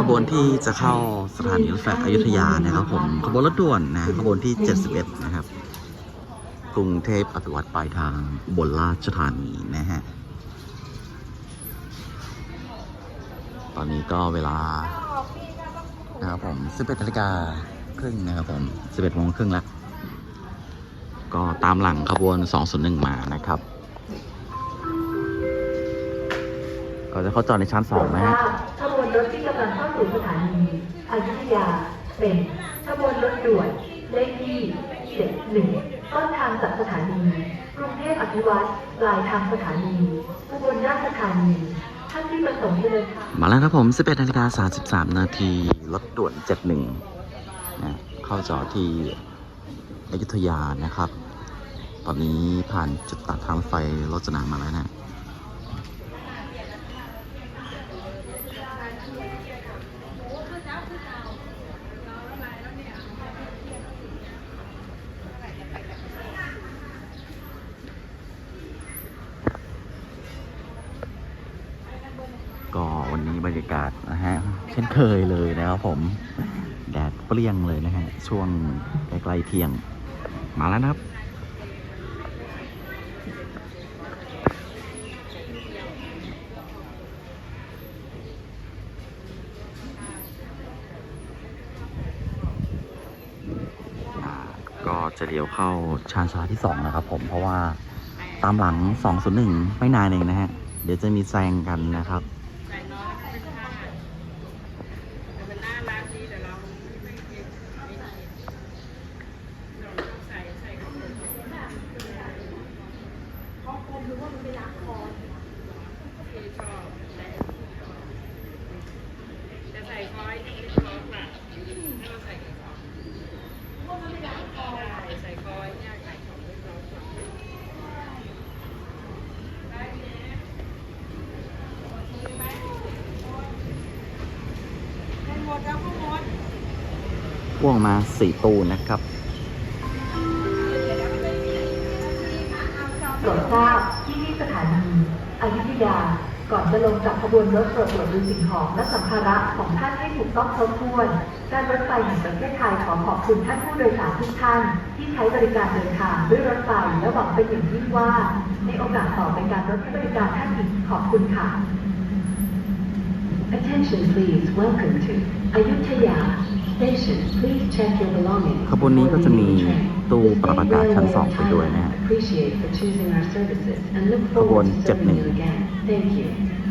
ขบวนที่จะเข้าสถานีรถไฟอยุธยานะครับผมขบวนรถด่วนนะขบวนที่ 71 นะครับ กรุงเทพอภิวัตรปลายทางอุบนราชธานีนะฮะ ตอนนี้ก็เวลานะครับผม 11นาฬิกาครึ่งนะครับผม 11โมงครึ่งแล้ว ก็ตามหลังขบวน 201 มานะครับ ก็จะเข้าจอดในชั้น2นะฮะขบวนรถที่กำลังเข้าสู่สถานีอยุธยาเป็นขบวนรถด่วนเลขที่71ต้นทางจากสถานีกรุงเทพอภิวัตรปลายทางสถานีอุบลราชธานีท่านที่ประสงค์จะเดินทางมาแล้วครับผม 11นาฬิกา33 นาทีรถด่วน 71นะเข้าจอดที่อยุธยานะครับ ตอนนี้ผ่านจุดตัดทางรถไฟรถจนามาแล้วนะ ก็วันนี้บรรยาศนะฮะ เช่นเคยเลยนะครับผม แดดเปรี้ยงเลยนะฮะ ช่วงใกล้ๆเที่ยง มาแล้วนะครับก็จะเลี้ยวเข้าชานชาลาที่ 2 นะครับผมเพราะว่าตามหลัง 201 ไม่นานเองนะฮะ เดี๋ยวจะมีแซงกันนะครับ เป็นผ้าแต่มันน่ารักดีแต่เราไม่ไม่ไม่ไม่เราต้องใส่ใส่ของผมคอกลมรือว่ามันไม่รักคอชอบใส่คอยที่คอหนักให้เราใส่กับคอว่ามันไม่รักคอใส่คอยเนี่ยใส่ของไม่ร้อนได้ไหม เป็นหมดแล้วก็หมด พ่วงมา4ตู้นะครับโปรดทราบที่นี่สถานีอยุธยา ก่อนจะลงจากขบวนรถโปรดตรวจดูสิ่งของและสัมภาระของท่านให้ถูกต้องครบถ้วน การรถไฟแห่งประเทศไทยขอขอบคุณท่านผู้โดยสารทุกท่าน ที่ใช้บริการเดินทางด้วยรถไฟและหวังเป็นอย่างยิ่งว่า ในโอกาสต่อไปการรถให้บริการท่านอีกขอบคุณค่ะ Attention please welcome to Ayutthaya Station please check your belongings ขบวนนี้ก็จะมีตู้ปรับอากาศชั้น 2 ไปด้วยนะฮะ Appreciate for choosing our services and look ขบวน forward to serving 71